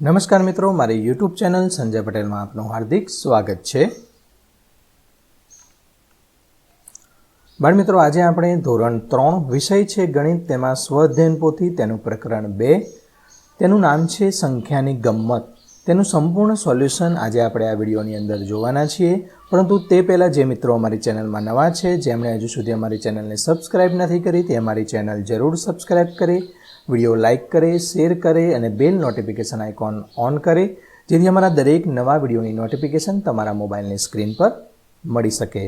નમસ્કાર મિત્રો, મારી યુટ્યુબ ચેનલ સંજય પટેલમાં આપનું હાર્દિક સ્વાગત છે. બાળમિત્રો આજે આપણે ધોરણ ત્રણ વિષય છે ગણિત, તેમાં સ્વઅધ્યયન પોથી, તેનું પ્રકરણ બે, તેનું નામ છે સંખ્યાની ગમ્મત તેનું સંપૂર્ણ સોલ્યુશન આજે આપણે આ વિડીયોની અંદર જોવાના છીએ. પરંતુ તે પહેલાં જે મિત્રો અમારી ચેનલમાં નવા છે, જેમણે હજુ સુધી અમારી ચેનલને સબસ્ક્રાઇબ નથી કરી, તે અમારી ચેનલ જરૂર સબસ્ક્રાઇબ કરે વીડિયો લાઇક કરે, શેર કરે અને બેલ નોટિફિકેશન આઇકોન ઓન કરે, જેથી અમારા દરેક નવા વિડીયોની નોટિફિકેશન તમારા મોબાઈલની સ્ક્રીન પર મળી શકે.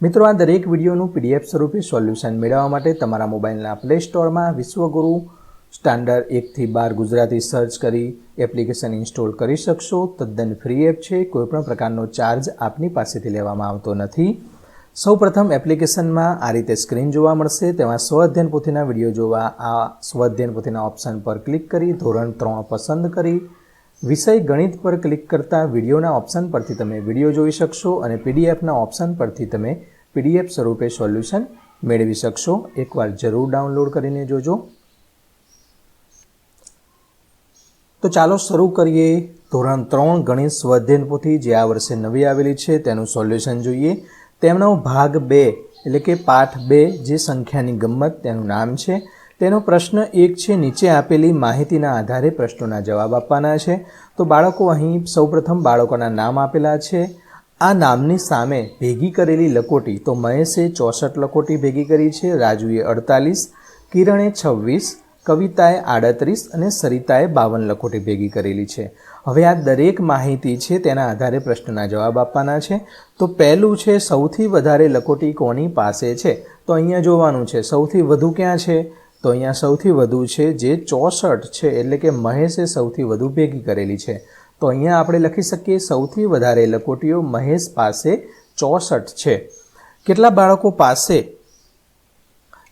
મિત્રો, આ દરેક વિડીયોનું પીડીએફ સ્વરૂપે સોલ્યુશન મેળવવા માટે તમારા મોબાઈલના પ્લે સ્ટોરમાં વિશ્વગુરુ સ્ટાન્ડર્ડ એકથી બાર ગુજરાતી સર્ચ કરી એપ્લિકેશન ઇન્સ્ટોલ કરી શકશો. તદ્દન ફ્રી એપ છે. કોઈપણ પ્રકારનો ચાર્જ આપની પાસેથી લેવામાં આવતો નથી. સૌપ્રથમ એપ્લિકેશનમાં આ રીતે સ્ક્રીન જોવા મળશે. તેમાં સ્વઅધ્યયન પોથીના વીડિયો જોવા, આ સ્વઅધ્યયન પોથીના ઓપ્શન પર ક્લિક કરી, ધોરણ ત્રણ પસંદ કરી. વિષય ગણિત પર ક્લિક કરતાં વિડીયોના ઓપ્શન પરથી તમે વીડિયો જોઈ શકશો અને પીડીએફના ઓપ્શન પરથી તમે પીડીએફ સ્વરૂપે સોલ્યુશન મેળવી શકશો. એકવાર જરૂર ડાઉનલોડ કરીને જોજો. તો ચાલો શરૂ કરીએ. ધોરણ ત્રણ ગણિત સ્વઅધ્યયન પોથી જે આ વર્ષે નવી આવેલી છે તેનું સોલ્યુશન જોઈએ. તેમનો ભાગ બે, એટલે કે પાઠ બે જે સંખ્યાની ગમ્મત તેનું નામ છે. તેનો પ્રશ્ન એક છે, નીચે આપેલી માહિતીના આધારે પ્રશ્નોના જવાબ આપવાના છે. તો બાળકો, અહીં સૌપ્રથમ બાળકોના નામ આપેલા છે. આ નામની સામે ભેગી કરેલી લકોટી, તો મહેશે ચોસઠ લકોટી ભેગી કરી છે, રાજુએ અડતાલીસ, કિરણે છવ્વીસ, કવિતાએ આડત્રીસ અને સરિતાએ બાવન લખોટી ભેગી કરેલી છે. હવે આ દરેક માહિતી છે તેના આધારે પ્રશ્નના જવાબ આપવાના છે. તો પહેલું છે, સૌથી વધારે લખોટી કોની પાસે છે? તો અહીંયા જોવાનું છે, સૌથી વધુ ક્યાં છે? તો અહીંયા સૌથી વધુ છે, જે ચોસઠ છે, એટલે કે મહેશે સૌથી વધુ ભેગી કરેલી છે. તો અહીંયા આપણે લખી શકીએ, સૌથી વધારે લખોટીઓ મહેશ પાસે ચોસઠ છે. કેટલા બાળકો પાસે?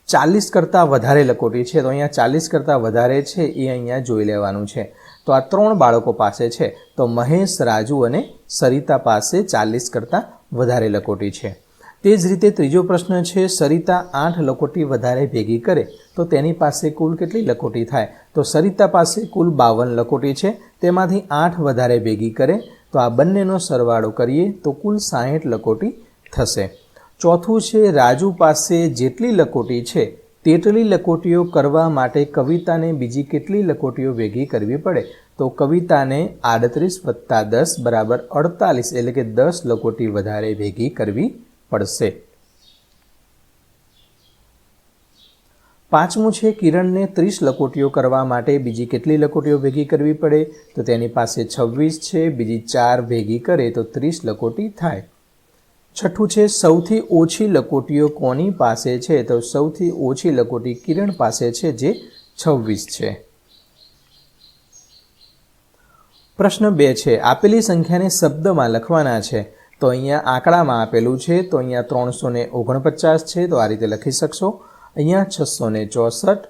ચાલીસ કરતાં વધારે લકોટી છે. તો અહીંયા ચાલીસ કરતાં વધારે છે, એ અહીંયા જોઈ લેવાનું છે. તો આ ત્રણ બાળકો પાસે છે. તો મહેશ, રાજુ અને સરિતા પાસે ચાલીસ કરતાં વધારે લકોટી છે. તે જ રીતે ત્રીજો પ્રશ્ન છે, સરિતા આઠ લકોટી વધારે ભેગી કરે, તો તેની પાસે કુલ કેટલી લકોટી થાય? તો સરિતા પાસે કુલ બાવન લકોટી છે, તેમાંથી આઠ વધારે ભેગી કરે, તો આ બંનેનો સરવાળો કરીએ તો કુલ સાહીઠ લકોટી થશે. ચોથું છે, રાજુ પાસે જેટલી લકોટી છે તેટલી લકોટીઓ કરવા માટે કવિતાને બીજી કેટલી લકોટીઓ ભેગી કરવી પડે? તો કવિતાને આડત્રીસ વત્તા દસ બરાબર અડતાલીસ એટલે કે દસ લકોટી વધારે ભેગી કરવી પડશે. પાંચમું છે, કિરણને ત્રીસ લકોટીઓ કરવા માટે બીજી કેટલી લકોટીઓ ભેગી કરવી પડે? તો તેની પાસે છવ્વીસ છે, બીજી ચાર ભેગી કરે તો ત્રીસ લકોટી થાય. છઠ્ઠું છે, સૌથી ઓછી લકોટીઓ કોની પાસે છે? તો સૌથી ઓછી લકોટી કિરણ પાસે છે, જે છવ્વીસ છે. પ્રશ્ન બે છે, આપેલી સંખ્યાને શબ્દમાં લખવાના છે. તો અહીંયા આંકડામાં આપેલું છે, તો અહીંયા ત્રણસો ને ઓગણપચાસ છે, તો આ રીતે લખી શકશો. અહીંયા છસો ને ચોસઠ,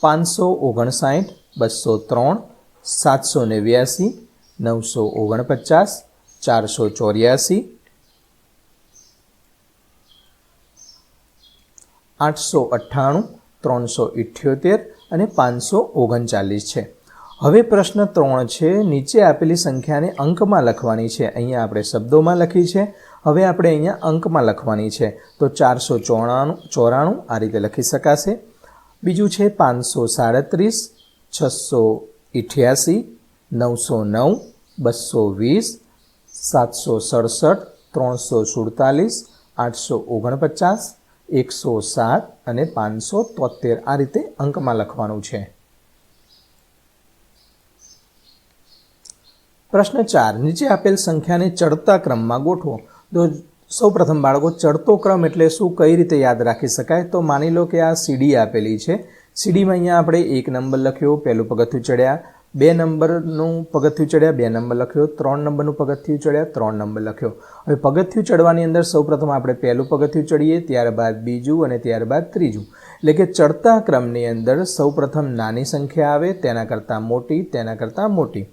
પાંચસો ઓગણસાઠ, બસો ત્રણ, સાતસો નેવ્યાસી, નવસો ઓગણપચાસ, ચારસો ચોર્યાસી આઠસો અઠ્ઠાણું, ત્રણસો ઇઠ્યોતેર અને પાંચસો ઓગણચાલીસ છે. હવે પ્રશ્ન ત્રણ છે, નીચે આપેલી સંખ્યાને અંકમાં લખવાની છે. અહીંયા આપણે શબ્દોમાં લખી છે. હવે આપણે અહીંયા અંકમાં લખવાની છે. તો ચારસો ચોરાણું ચોરાણું આ રીતે લખી શકાશે. બીજું છે, પાંચસો સાડત્રીસ, છસો ઇઠ્યાસી, નવસો નવ, બસો વીસ, સાતસો સડસઠ, ત્રણસો સુડતાલીસ, આઠસો ઓગણપચાસ એકસો સાત અને પાંચસો તોતેર આ રીતે અંકમાં લખવાનું છે. પ્રશ્ન ચાર, નીચે આપેલ સંખ્યાને ચડતા ક્રમમાં ગોઠવો. તો સૌપ્રથમ બાળકો ચડતો ક્રમ એટલે શું, કઈ રીતે યાદ રાખી શકાય, તો માની લો કે આ સીડી આપેલી છે. સીડીમાં અહીંયા આપણે એક નંબર લખ્યો, પહેલું પગથિયું ચડ્યા બે નંબરનું પગથિયું ચડ્યા, બે નંબર લખ્યો, ત્રણ નંબરનું પગથિયું ચડ્યા, ત્રણ નંબર લખ્યો. હવે પગથિયું ચડવાની અંદર સૌપ્રથમ આપણે પહેલું પગથિયું ચડીએ, ત્યારબાદ બીજું અને ત્યારબાદ ત્રીજું. એટલે કે ચડતા ક્રમની અંદર સૌપ્રથમ નાની સંખ્યા આવે, તેના કરતાં મોટી, તેના કરતાં મોટી.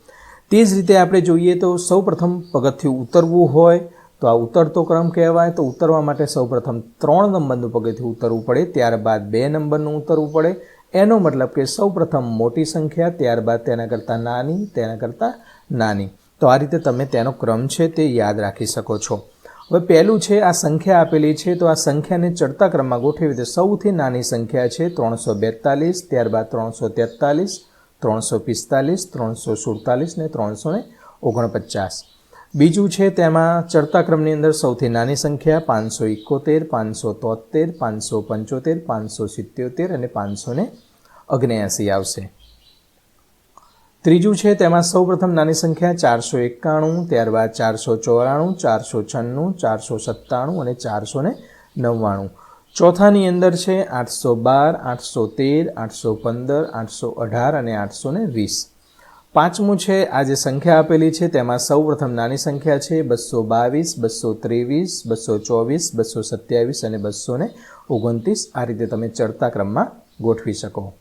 તે જ રીતે આપણે જોઈએ તો સૌપ્રથમ પગથિયું ઉતરવું હોય, તો આ ઉતરતો ક્રમ કહેવાય. તો ઉતરવા માટે સૌપ્રથમ ત્રણ નંબરનું પગથિયું ઉતરવું પડે, ત્યારબાદ બે નંબરનું ઉતરવું પડે એનો મતલબ કે સૌ પ્રથમ મોટી સંખ્યા, ત્યારબાદ તેના કરતાં નાની, તેના કરતાં નાની. તો આ રીતે તમે તેનો ક્રમ છે તે યાદ રાખી શકો છો. હવે પહેલું છે, આ સંખ્યા આપેલી છે, તો આ સંખ્યાને ચડતા ક્રમમાં ગોઠવી તો સૌથી નાની સંખ્યા છે ત્રણસો બેતાલીસ, ત્યારબાદ ત્રણસો તેતાલીસ, ત્રણસો પિસ્તાલીસ, ત્રણસો સુડતાલીસ ને ત્રણસો ને ઓગણપચાસ. બીજું છે તેમાં ચડતા ક્રમની અંદર સૌથી નાની સંખ્યા પાંચસો એકોતેર, પાંચસો તોતેર, પાંચસો પંચોતેર, પાંચસો સિત્યોતેર અને પાંચસો ને અગ્નેયાસી આવશે. ત્રીજું છે તેમાં સૌપ્રથમ નાની સંખ્યા ચારસો એકાણું, ત્યારબાદ ચારસો ચોરાણું, ચારસો છન્નું, ચારસો સત્તાણું અને ચારસો ને નવ્વાણું. ચોથાની અંદર છે આઠસો બાર, આઠસો તેર, આઠસો પંદર, આઠસો અઢાર અને આઠસો ને વીસ. પાંચમું છે, આ જે સંખ્યા આપેલી છે, તેમાં સૌપ્રથમ નાની સંખ્યા છે, બસો બાવીસ, બસો ત્રેવીસ, બસો ચોવીસ, બસો સત્યાવીસ અને બસો ને ઓગણત્રીસ. આ રીતે તમે ચડતા ક્રમમાં ગોઠવી શકો.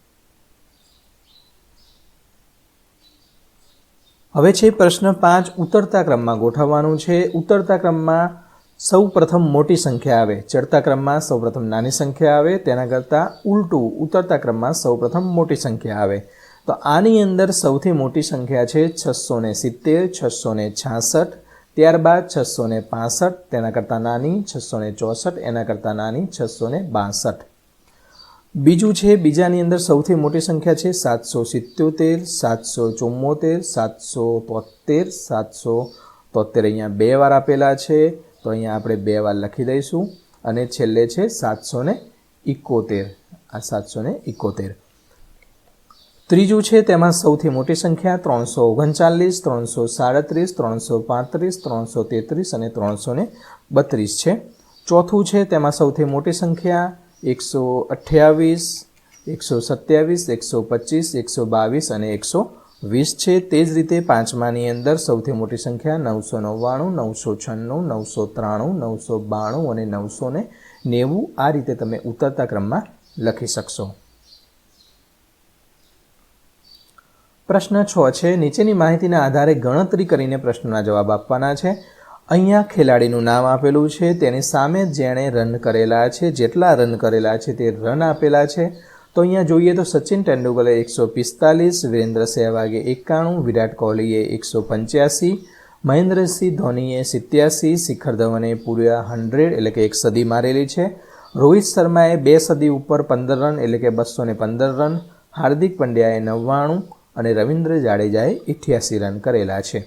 હવે છે પ્રશ્ન પાંચ, ઉતરતા ક્રમમાં ગોઠવવાનું છે. ઉતરતા ક્રમમાં સૌ પ્રથમ મોટી સંખ્યા આવે. ચડતા ક્રમમાં સૌ પ્રથમ નાની સંખ્યા આવે. તેના કરતાં ઉલટું ઉતરતા ક્રમમાં સૌ પ્રથમ મોટી સંખ્યા આવે. તો આની અંદર સૌથી મોટી સંખ્યા છે છસો ને સિત્તેર છસો ને છાસઠ, ત્યારબાદ છસો ને પાસઠ, તેના કરતાં નાની છસો ને ચોસઠ, એના કરતાં નાની છસો ને બાસઠ. બીજું છે, બીજાની અંદર સૌથી મોટી સંખ્યા છે સાતસો સિત્યોતેર, સાતસો ચુમ્મોતેર, સાતસો તોતેર સાતસો તોતેર અહીંયા બે વાર આપેલા છે, તો અહીંયા આપણે બે વાર લખી દઈશું. અને છેલ્લે છે સાતસો ને ઇકોતેર આ સાતસો ને ઇકોતેર ત્રીજું છે તેમાં સૌથી મોટી સંખ્યા ત્રણસો ઓગણચાલીસ, ત્રણસો સાડત્રીસ, ત્રણસો પાંત્રીસ, ત્રણસો તેત્રીસ અને ત્રણસો બત્રીસ છે. ચોથું છે તેમાં સૌથી મોટી સંખ્યા એકસો અઠ્યાવીસ, એકસો સત્યાવીસ, એકસો પચીસ, એકસો બાવીસ અને એકસો વીસ છે. તે જ રીતે પાંચમાની અંદર સૌથી મોટી સંખ્યા નવસો નવ્વાણું, નવસો છન્નું, નવસો ત્રાણું, નવસો બાણું અને નવસો નેવું આ રીતે તમે ઉતરતા ક્રમમાં લખી શકશો. પ્રશ્ન છ છે, નીચેની માહિતીના આધારે ગણતરી કરીને પ્રશ્નના જવાબ આપવાના છે. અહીંયા ખેલાડીનું નામ આપેલું છે, તેની સામે જેણે રન કરેલા છે, જેટલા રન કરેલા છે તે રન આપેલા છે. તો અહીંયા જોઈએ તો સચિન તેંડુલકરે એકસો પિસ્તાલીસ, વિરેન્દ્ર સહેવાગે એકાણું, વિરાટ કોહલીએ એકસો પંચ્યાસી, મહેન્દ્રસિંહ ધોનીએ સિત્યાસી, શિખર ધવને પૂર્યા હંડ્રેડ એટલે કે એક સદી મારેલી છે. રોહિત શર્માએ બે સદી ઉપર પંદર રન એટલે કે બસો પંદર રન. હાર્દિક પંડ્યાએ નવ્વાણું અને રવિન્દ્ર જાડેજાએ ઇઠ્યાસી રન કરેલા છે.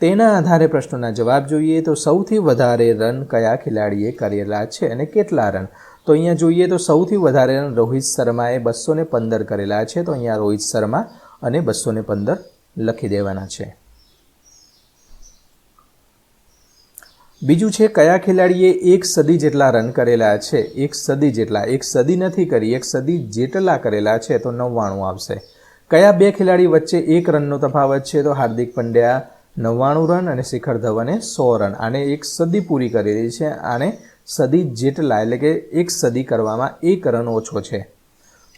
તેના આધારે પ્રશ્નોના જવાબ જોઈએ તો સૌથી વધારે રન કયા ખેલાડીએ કરેલા છે અને કેટલા રન તો અહીંયા જોઈએ તો સૌથી વધારે રન રોહિત શર્માએ બસો ને પંદર કરેલા છે. તો અહીંયા રોહિત શર્મા અને બસો ને પંદર લખી દેવાના છે. બીજું છે કયા ખેલાડીએ એક સદી જેટલા રન કરેલા છે? એક સદી જેટલા. એક સદી નથી કરી, એક સદી જેટલા કરેલા છે. તો નવ્વાણું આવશે. કયા બે ખેલાડી વચ્ચે એક રનનો તફાવત છે? તો હાર્દિક પંડ્યા નવ્વાણું રન અને શિખર ધવને સો રન. આને એક સદી પૂરી કરેલી છે. આને સદી જેટલા, એટલે કે એક સદી કરવામાં એક રન ઓછો છે.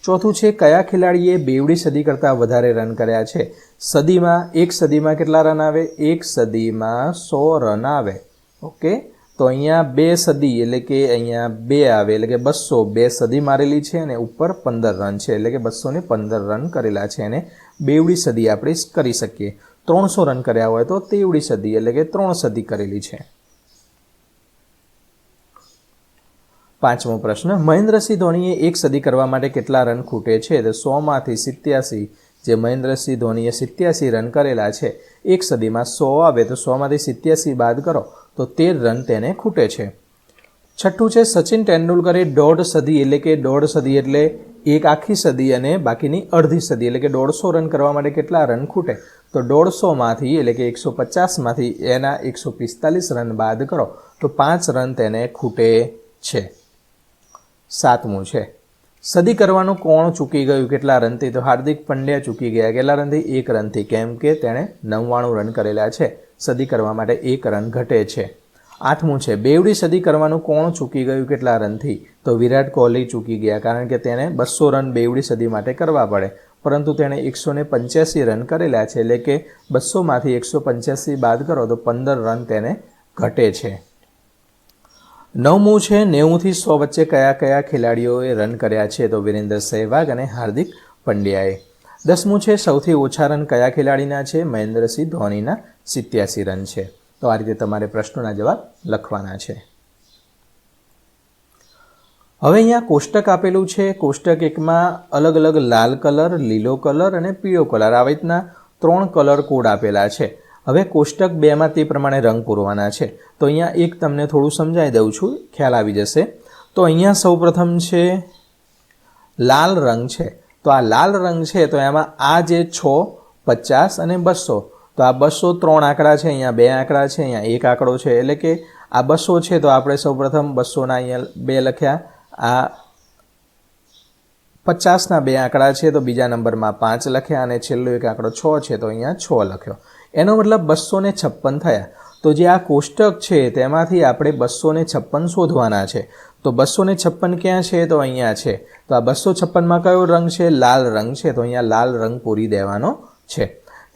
ચોથું છે, કયા ખેલાડીએ બેવડી સદી કરતાં વધારે રન કર્યા છે? સદીમાં, એક સદીમાં કેટલા રન આવે? એક સદીમાં સો રન આવે. ઓકે? તો અહીંયા બે સદી, એટલે કે અહીંયા બે આવે, એટલે કે બસો બે સદી મારેલી છે અને ઉપર પંદર રન છે, એટલે કે બસો ને પંદર રન કરેલા છે અને બેવડી સદી આપણે કરી શકીએ. ત્રણસો રન કર્યા હોય તો તેવડી સદી, એટલે કે ત્રણ સદી કરેલી છે. પાંચમો પ્રશ્ન, મહેન્દ્રસિંહ ધોનીએ એક સદી કરવા માટે કેટલા રન ખૂટે છે? તો સોમાંથી સિત્યાસી, જે મહેન્દ્રસિંહ ધોનીએ સિત્યાસી રન કરેલા છે, એક સદીમાં સો આવે, તો સોમાંથી સિત્યાસી બાદ કરો. તો તેર રન તેને ખૂટે છે. છઠ્ઠું છે, સચિન તેંડુલકરે દોઢ સદી એટલે કે દોઢ સદી એટલે એક આખી સદી અને બાકીની અડધી સદી એટલે કે દોઢસો રન કરવા માટે કેટલા રન ખૂટે? તો દોઢસોમાંથી એટલે કે એકસો પચાસમાંથી એના એકસો પિસ્તાલીસ રન બાદ કરો. તો પાંચ રન તેને ખૂટે છે. સાતમું છે, સદી કરવાનું કોણ ચૂકી ગયું? કેટલા રનથી? તો હાર્દિક પંડ્યા ચૂકી ગયા. કેટલા રનથી? એક રનથી. કેમ કે તેણે નવ્વાણું રન કરેલા છે. સદી કરવા માટે એક રન ઘટે છે. આઠમું છે, બેવડી સદી કરવાનું કોણ ચૂકી ગયું કેટલા રનથી? તો વિરાટ કોહલી ચૂકી ગયા કારણ કે તેણે બસો રન બેવડી સદી માટે કરવા પડે. પરંતુ તેણે એકસો ને પંચ્યાસી રન કરેલા છે, એટલે કે બસોમાંથી એકસો પંચ્યાસી બાદ કરો તો પંદર રન તેને ઘટે છે. નવમું છે, નેવુંથી સો વચ્ચે કયા કયા ખેલાડીઓએ રન કર્યા છે? તો વિરેન્દ્ર સહેવાગ અને હાર્દિક પંડ્યાએ. દસમું છે, સૌથી ઓછા રન કયા ખેલાડીના છે? મહેન્દ્રસિંહ ધોનીના સિત્યાસી રન છે. તો આ રીતે તમારે પ્રશ્નોના જવાબ લખવાના છે. હવે અહીંયા કોષ્ટક આપેલું છે. કોષ્ટક એકમાં અલગ અલગ લાલ કલર, લીલો કલર અને પીળો કલર આવી રીતના ત્રણ કલર કોડ આપેલા છે. હવે કોષ્ટક બેમાં તે પ્રમાણે રંગ પૂરવાના છે. તો અહીંયા એક તમને થોડું સમજાવી દઉં છું. ખ્યાલ આવી જશે. તો અહીંયા સૌપ્રથમ છે, લાલ રંગ છે. તો આ લાલ રંગ છે, તો એમાં આ જે છ, પચાસ અને બસો. તો આ બસો ત્રણ આંકડા છે, અહીંયા બે આંકડા છે, અહીંયા એક આંકડો છે. એટલે કે આ બસો છે, તો આપણે સૌપ્રથમ બસોના અહીંયા બે લખ્યા. આ પચાસના બે આંકડા છે, તો બીજા નંબરમાં પાંચ લખ્યા અને છેલ્લો એક આંકડો છ છે, તો અહીંયા છ લખ્યો. એનો મતલબ બસો ને છપ્પન થયા. તો જે આ કોષ્ટક છે, તેમાંથી આપણે બસો ને છપ્પન શોધવાના છે. તો બસો ને છપ્પન ક્યાં છે? તો અહીંયા છે. તો આ બસો છપ્પનમાં કયો રંગ છે? લાલ રંગ છે. તો અહીંયા લાલ રંગ પૂરી દેવાનો છે.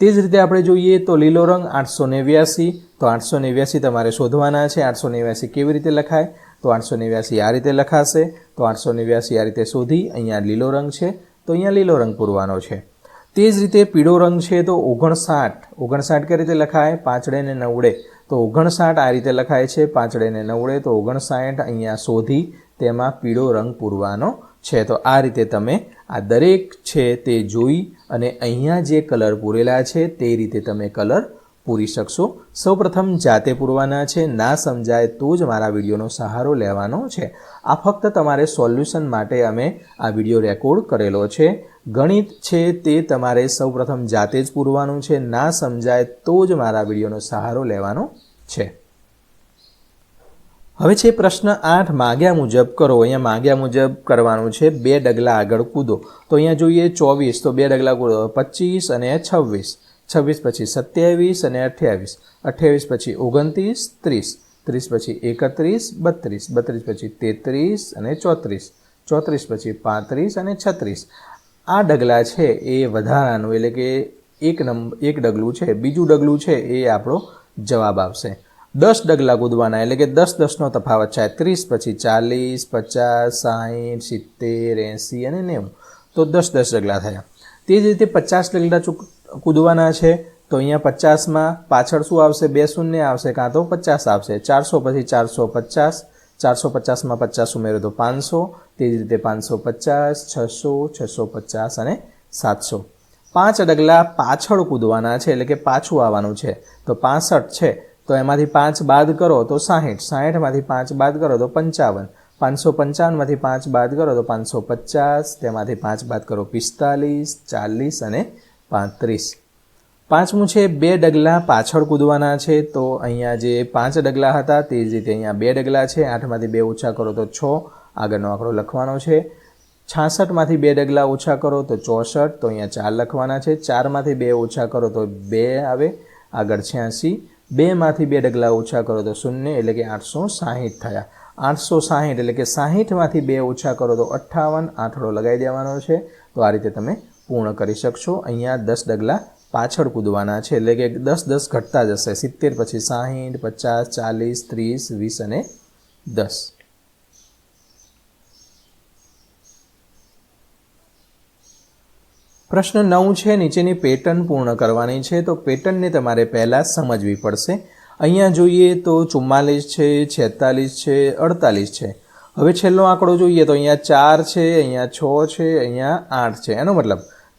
તે જ રીતે આપણે જોઈએ તો લીલો રંગ આઠસો નેવ્યાસી. તો આઠસો નેવ્યાસી તમારે શોધવાના છે. આઠસો નેવ્યાસી કેવી રીતે લખાય? તો આઠસો નેવ્યાસી આ રીતે લખાશે. તો આઠસો નેવ્યાસી આ રીતે શોધી અહીંયા લીલો રંગ છે. તો અહીંયા લીલો રંગ પૂરવાનો છે. તે જ રીતે પીળો રંગ છે તો ઓગણસાઠ. ઓગણસાઠ કઈ રીતે લખાય? પાંચડે ને નવડે. તો ઓગણસાઠ આ રીતે લખાય છે પાંચડે ને નવડે તો ઓગણસાઠ અહીંયા શોધી તેમાં પીળો રંગ પૂરવાનો છે. તો આ રીતે તમે આ દરેક છે તે જોઈ અને અહીંયા જે કલર પૂરેલા છે તે રીતે તમે કલર પૂરી શકશો. સૌપ્રથમ જાતે પૂરવાના છે, ના સમજાય તો જ મારા વિડીયોનો સહારો લેવાનો છે. આ ફક્ત તમારે સોલ્યુશન માટે અમે આ વીડિયો રેકોર્ડ કરેલો છે. ગણિત છે તે તમારે સૌપ્રથમ જાતે જ પૂરવાનું છે, ના સમજાય તો જ મારા વિડીયોનો સહારો લેવાનો છે. હવે છે પ્રશ્ન આઠ, માગ્યા મુજબ કરો. અહીંયા માગ્યા મુજબ કરવાનું છે, બે ડગલા આગળ કૂદો. તો અહીંયા જોઈએ ચોવીસ, તો બે ડગલા કૂદો. પચીસ અને છવ્વીસ. છવ્વીસ પછી સત્યાવીસ અને અઠ્યાવીસ. અઠ્યાવીસ પછી ઓગણત્રીસ, ત્રીસ. ત્રીસ પછી એકત્રીસ, બત્રીસ. બત્રીસ પછી તેત્રીસ અને ચોત્રીસ. ચોત્રીસ પછી પાંત્રીસ અને છત્રીસ. આ ડગલા છે એ વધારાનું, એટલે કે એક નંબર એક ડગલું છે. બીજું ડગલું છે એ આપણો જવાબ આવશે. દસ ડગલા કૂદવાના એટલે કે દસ દસનો તફાવત છે. ત્રીસ પછી ચાલીસ, પચાસ, સાહીઠ, સિત્તેર, એંસી અને નેવું. તો દસ દસ ડગલા થયા. તે જ રીતે પચાસ ડગલા ચૂક કૂદવાના છે, તો અહીંયા પચાસમાં પાછળ શું આવશે? બે શૂન્ય આવશે, કાં તો પચાસ આવશે. ચારસો પછી ચારસો પચાસ, ચારસો પચાસમાં પચાસ ઉમેરો તો પાંચસો. તે જ રીતે પાંચસો પચાસ, છસો છસો પચાસ અને સાતસો. પાંચ ડગલા પાછળ કૂદવાના છે, એટલે કે પાછું આવવાનું છે. તો પાસઠ છે, તો એમાંથી પાંચ બાદ કરો તો સાહીઠ. સાહીઠમાંથી પાંચ બાદ કરો તો પંચાવન. પાંચસો પંચાવનમાંથી પાંચ બાદ કરો તો પાંચસો પચાસ. તેમાંથી પાંચ બાદ કરો પિસ્તાલીસ, ચાલીસ અને પાંત્રીસ. પાંચમું છે, બે ડગલા પાછળ કૂદવાના છે, તો અહીંયા જે પાંચ ડગલા હતા તે જ રીતે અહીંયા બે ડગલા છે. આઠમાંથી બે ઓછા કરો તો છ. આગળનો આંકડો લખવાનો છે. છાસઠમાંથી બે ડગલા ઓછા કરો તો ચોસઠ. તો અહીંયા ચાર લખવાના છે. ચારમાંથી બે ઓછા કરો તો બે આવે. આગળ છ્યાસી. બેમાંથી બે ડગલા ઓછા કરો તો શૂન્ય, એટલે કે આઠસો સાહીઠ થયા. આઠસો સાહીઠ એટલે કે સાહીઠમાંથી બે ઓછા કરો તો અઠ્ઠાવન. આઠડો લગાવી દેવાનો છે. તો આ રીતે તમે પૂર્ણ કરી શકશો. અહીંયા દસ ડગલા પાછળ કૂદવાના છે. એટલે કે દસ દસ ઘટતા જશે. સિત્તેર પછી સાહીઠ, પચાસ, ચાલીસ, ત્રીસ, વીસ અને દસ. પ્રશ્ન નવ છે, નીચેની પેટર્ન પૂર્ણ કરવાની છે, તો પેટર્નને તમારે પહેલાં સમજવી પડશે. અહીંયા જોઈએ તો ચુમ્માલીસ છે, છેતાલીસ છે, અડતાલીસ છે. હવે છેલ્લો આંકડો જોઈએ તો અહીંયા ચાર છે, અહીંયા છ છે, અહીંયા આઠ છે. એનો મતલબ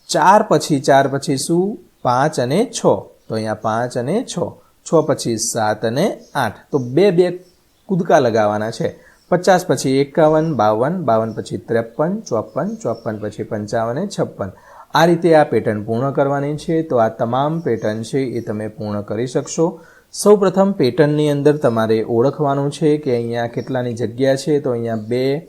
ચાર પછી ચાર પછી શું? પાંચ અને છ. તો અહીંયા પાંચ અને છ. છ પછી સાત અને આઠ. તો બે બે કૂદકા લગાવવાના છે. પચાસ પછી એકાવન, બાવન બાવન પછી ત્રેપન, ચોપન ચોપન પછી પંચાવન છપ્પન. આ રીતે આ પેટર્ન પૂર્ણ કરવાની છે. તો આ તમામ પેટર્ન છે એ તમે પૂર્ણ કરી શકશો. સૌપ્રથમ પેટર્નની અંદર તમારે ઓળખવાનું છે કે અહીંયા કેટલાની જગ્યા છે. તો અહીંયા બે,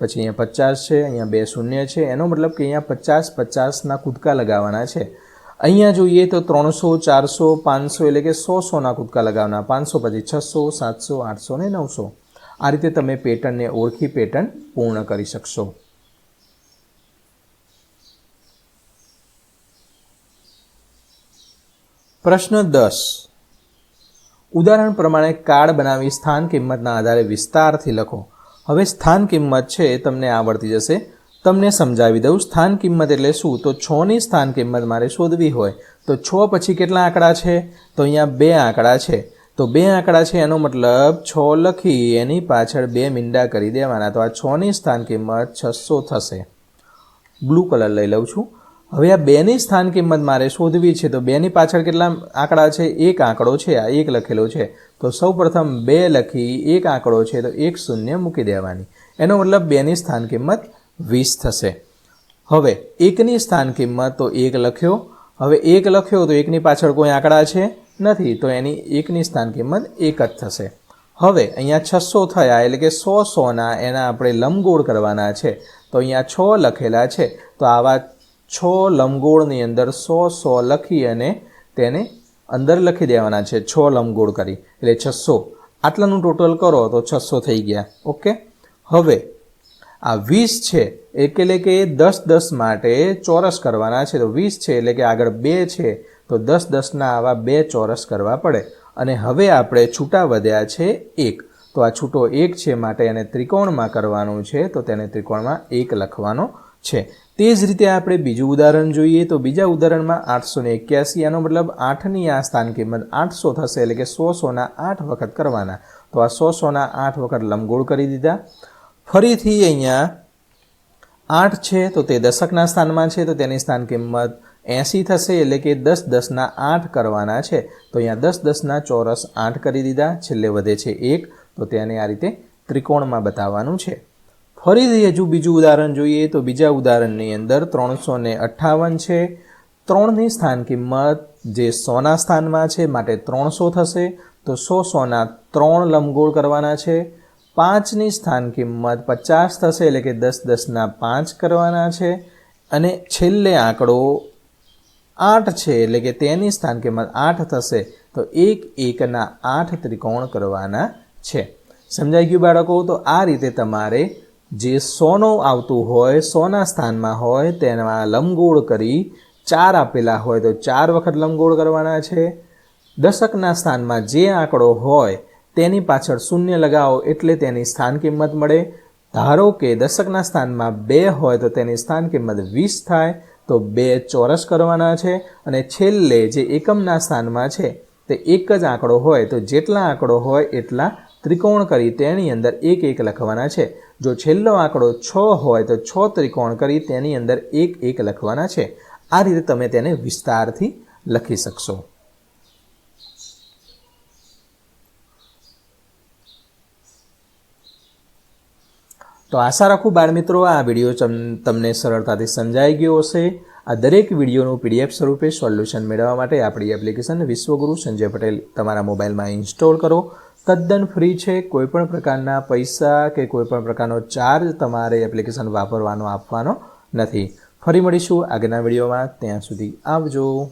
પછી અહીંયા પચાસ છે, અહીંયા બે શૂન્ય છે. એનો મતલબ કે અહીંયા પચાસ પચાસના કૂદકા લગાવવાના છે. અહીંયા જોઈએ તો ત્રણસો, ચારસો, પાંચસો એટલે કે સો સોના કૂદકા લગાવવાના. પાંચસો પછી છસો, સાતસો, આઠસો ને નવસો. આ રીતે તમે પેટર્નને ઓળખી પેટર્ન પૂર્ણ કરી શકશો. પ્રશ્ન દસ. ઉદાહરણ પ્રમાણે કાર્ડ બનાવી સ્થાન કિંમતના આધારે વિસ્તારથી લખો. હવે સ્થાન કિંમત છે, એ તમને આવડતી જશે. તમને સમજાવી દઉં, સ્થાન કિંમત એટલે શું? તો છની સ્થાન કિંમત મારે શોધવી હોય. તો છ પછી કેટલા આંકડા છે? તો અહીંયા બે આંકડા છે. તો બે આંકડા છે, એનો મતલબ છ લખી એની પાછળ બે મીંડા કરી દેવાના. તો આ છની સ્થાન કિંમત છસો થશે. બ્લુ કલર લઈ લઉં છું. હવે આ બેની સ્થાન કિંમત મારે શોધવી છે, તો બેની પાછળ કેટલા આંકડા છે? એક આંકડો છે, આ એક લખેલો છે. તો સૌ પ્રથમ બે લખી, એક આંકડો છે, તો એક શૂન્ય મૂકી દેવાની. એનો મતલબ બેની સ્થાન કિંમત વીસ થશે. હવે એકની સ્થાન કિંમત તો એક લખ્યો. હવે એક લખ્યો તો એકની પાછળ કોઈ આંકડા છે? નથી, તો એની એકની સ્થાન કિંમત એક જ થશે. હવે અહીંયા છસો થયા, એટલે કે સો સોના એના આપણે લંબગોળ કરવાના છે. તો અહીંયા છ લખેલા છે. તો આવા છ લંબગોળની અંદર સો સો લખી અને તેને અંદર લખી દેવાના છે. છ લંબગોળ કરી. એટલે છસો. આટલાનું ટોટલ કરો તો છસો થઈ ગયા. ઓકે? હવે, આ વીસ છે, એટલે કે દસ દસ માટે ચોરસ કરવાના છે. તો વીસ છે, એટલે કે આગળ બે છે, તો દસ દસના આવા બે ચોરસ કરવા પડે. અને હવે આપણે છૂટા વધ્યા છે એક. તો આ છૂટો એક છે માટે એને ત્રિકોણમાં કરવાનું છે, તો તેને ત્રિકોણમાં એક લખવાનો છે. તે જ રીતે આપણે બીજું ઉદાહરણ જોઈએ તો બીજા ઉદાહરણમાં આઠસો ને એક્યાસી, આનો મતલબ આઠની આ સ્થાન કિંમત આઠસો થશે એટલે કે સો સોના આઠ વખત કરવાના. તો આ સો સોના આઠ વખત લંબગોળ કરી દીધા. ફરીથી અહીંયા આઠ છે તો તે દશકના સ્થાનમાં છે તો તેની સ્થાન કિંમત એંસી થશે એટલે કે દસ દસના આઠ કરવાના છે. તો અહીંયા દસ દસના ચોરસ આઠ કરી દીધા. છેલ્લે વધે છે એક. તો તેને આ રીતે ત્રિકોણમાં બતાવવાનું છે. ફરીથી હજુ બીજું ઉદાહરણ જોઈએ તો બીજા ઉદાહરણની અંદર ત્રણસો ને અઠ્ઠાવન છે. ત્રણની સ્થાન કિંમત જે સોના સ્થાનમાં છે માટે ત્રણસો થશે. તો સો સોના ત્રણ લંબગોળ કરવાના છે. પાંચની સ્થાન કિંમત પચાસ થશે એટલે કે દસ દસના પાંચ કરવાના છે. અને છેલ્લે આંકડો આઠ છે એટલે કે તેની સ્થાન કિંમત આઠ થશે. તો એક એકના આઠ ત્રિકોણ કરવાના છે. સમજાઈ ગયું બાળકો? તો આ રીતે તમારે જે સોનું આવતું હોય, સોના સ્થાનમાં હોય તેમાં લંબગોળ કરી ચાર આપેલા હોય, તો ચાર વખત લંબગોળ કરવાના છે. દશકના સ્થાનમાં જે આંકડો હોય, તેની પાછળ શૂન્ય લગાવો એટલે તેની સ્થાન કિંમત મળે. ધારો કે દશકના સ્થાનમાં બે હોય, તો તેની સ્થાન કિંમત વીસ થાય, તો બે ચોરસ કરવાના છે. અને છેલ્લે જે એકમના સ્થાનમાં છે, તે એક જ આંકડો હોય, તો જેટલા આંકડો હોય, એટલા ત્રિકોણ કરી તેની અંદર એક એક લખવાના છે. જો છેલ્લો આંકડો છ હોય તો છ ત્રિકોણ કરી તેની અંદર એક એક લખવાના છે. આ રીતે તમે તેને વિસ્તારથી લખી શકશો. તો આશા રાખું બાળમિત્રો આ વીડિયો તમને સરળતાથી સમજાઈ ગયો હશે. આ દરેક વિડીયોનું પીડીએફ સ્વરૂપે સોલ્યુશન મેળવવા માટે આપણી એપ્લિકેશન વિશ્વગુરુ સંજય પટેલ તમારા મોબાઈલમાં ઇન્સ્ટોલ કરો. તદ્દન ફ્રી છે. કોઈપણ પ્રકારના પૈસા કે કોઈપણ પ્રકારનો ચાર્જ તમારે એપ્લિકેશન વાપરવાનો, આપવાનો નથી. ફરી મળીશું આગળના વિડીયોમાં. ત્યાં સુધી આવજો.